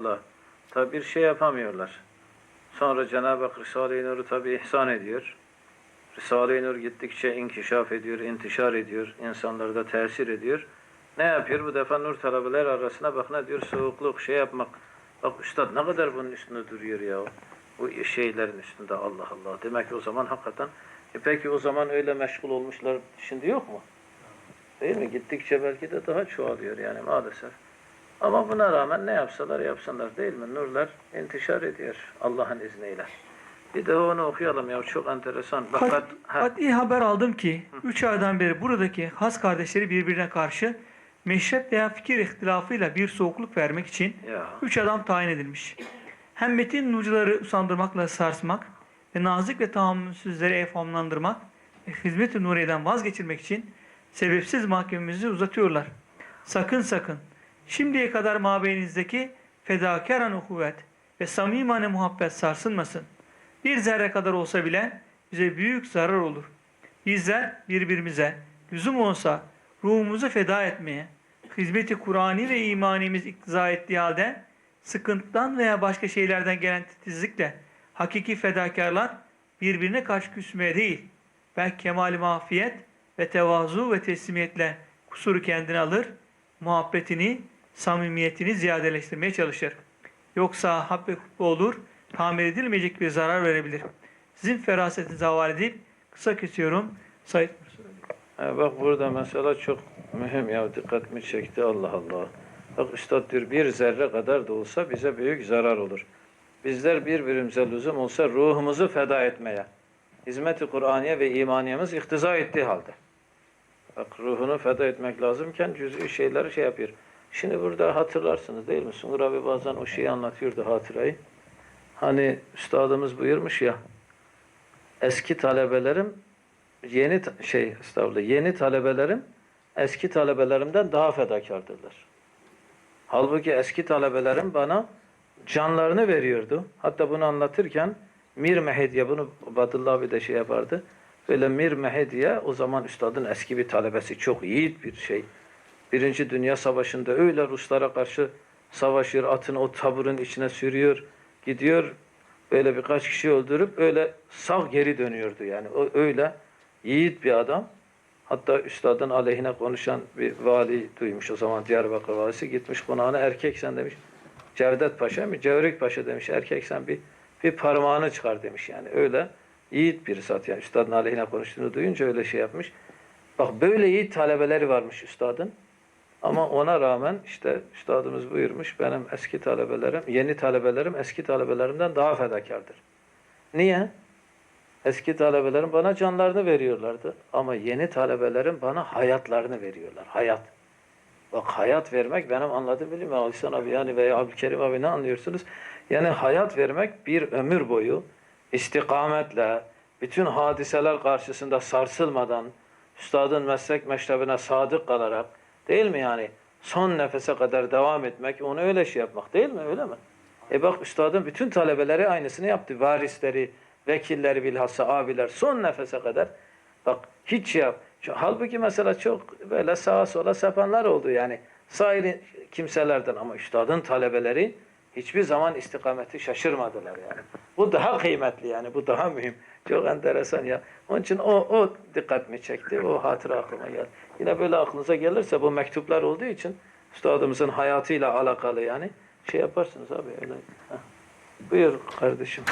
Allah. Tabi bir şey yapamıyorlar. Sonra Cenab-ı Hak Risale-i Nur'u tabi ihsan ediyor. Risale-i Nur gittikçe inkişaf ediyor, intişar ediyor, insanlarda tesir ediyor. Ne yapıyor? Bu defa Nur talebeler arasına bak ne diyor? Soğukluk, şey yapmak. Bak üstad ne kadar bunun üstünde duruyor ya. Bu şeylerin üstünde Allah Allah. Demek ki o zaman hakikaten e peki o zaman öyle meşgul olmuşlar şimdi yok mu? Değil mi? Gittikçe belki de daha çoğalıyor yani maalesef. Ama buna rağmen ne yapsalar yapsınlar değil mi? Nurlar intişar ediyor Allah'ın izniyle. Bir de onu okuyalım ya çok enteresan. Bak, Kat, kat- ha, kat'i haber aldım ki 3 aydan beri buradaki has kardeşleri birbirine karşı meşrep veya fikir ihtilafıyla bir soğukluk vermek için ya, 3 adam tayin edilmiş. Hem metin nucuları usandırmakla sarsmak ve nazik ve tahammülsüzleri evhamlandırmak ve hizmet-i nuriyeden vazgeçirmek için sebepsiz mahkememizi uzatıyorlar. Sakın sakın şimdiye kadar mabeyinizdeki fedakaran ukuvvet ve samimane muhabbet sarsılmasın. Bir zerre kadar olsa bile bize büyük zarar olur. Bizler birbirimize lüzum olsa ruhumuzu feda etmeye, hizmeti Kur'ani ve imanimiz iktiza ettiği halde sıkıntıdan veya başka şeylerden gelen titizlikle hakiki fedakarlar birbirine karşı küsmeye değil, belki kemal mafiyet ve tevazu ve teslimiyetle kusuru kendine alır, muhabbetini, samimiyetini ziyadeleştirmeye çalışır. Yoksa hap ve hutbe olur, tamir edilmeyecek bir zarar verebilir. Sizin ferasetinize havale edip kısa kesiyorum. Said ha, bak burada mesela çok mühim ya dikkatimi çekti Allah Allah. Bak üstad diyor bir zerre kadar da olsa bize büyük zarar olur. Bizler birbirimize lüzum olsa ruhumuzu feda etmeye. Hizmet-i Kur'aniye ve imaniyemiz iktiza ettiği halde. Bak ruhunu feda etmek lazımken cüz'i şeyleri şey yapıyor. Şimdi burada hatırlarsınız değil mi? Sungur abi bazen o şeyi anlatıyordu hatırayı. Hani üstadımız buyurmuş ya eski talebelerim yeni şey estağfurullah yeni talebelerim eski talebelerimden daha fedakardırlar. Halbuki eski talebelerim bana canlarını veriyordu. Hatta bunu anlatırken Mir Mehediye bunu Badullah abi de şey yapardı. Böyle Mir Mehediye o zaman üstadın eski bir talebesi çok yiğit bir şey. Birinci Dünya Savaşı'nda öyle Ruslara karşı savaşıyor, atını o taburun içine sürüyor, gidiyor böyle birkaç kişi öldürüp öyle sağ geri dönüyordu yani. O öyle yiğit bir adam. Hatta üstadın aleyhine konuşan bir vali duymuş o zaman Diyarbakır valisi gitmiş konağına erkek sen demiş. Cevdet Paşa mı? Cevrik Paşa demiş. Erkek sen bir bir parmağını çıkar demiş yani. Öyle yiğit bir zat yani. Üstadın aleyhine konuştuğunu duyunca öyle şey yapmış. Bak böyle yiğit talebeleri varmış üstadın. Ama ona rağmen işte üstadımız buyurmuş benim eski talebelerim, yeni talebelerim eski talebelerimden daha fedakardır. Niye? Eski talebelerim bana canlarını veriyorlardı. Ama yeni talebelerim bana hayatlarını veriyorlar. Hayat. Bak hayat vermek benim anladığım bilim Alisan abi yani veya Abdülkerim abi ne anlıyorsunuz? Yani hayat vermek bir ömür boyu istikametle, bütün hadiseler karşısında sarsılmadan, üstadın meslek meşrebine sadık kalarak değil mi yani? Son nefese kadar devam etmek, onu öyle şey yapmak değil mi? Öyle mi? E bak üstadın bütün talebeleri aynısını yaptı. Varisleri, vekilleri bilhassa abiler son nefese kadar. Bak hiç şey yap. Halbuki mesela çok böyle sağa sola sapanlar oldu yani. Sairi kimselerden ama üstadın talebeleri hiçbir zaman istikameti şaşırmadılar yani. Bu daha kıymetli yani. Bu daha mühim. Çok enteresan ya. Onun için o, o dikkatimi çekti. O hatıra aklıma geldi. Yine böyle aklınıza gelirse bu mektuplar olduğu için üstadımızın hayatıyla alakalı yani şey yaparsınız abi öyle. Heh. Buyur kardeşim.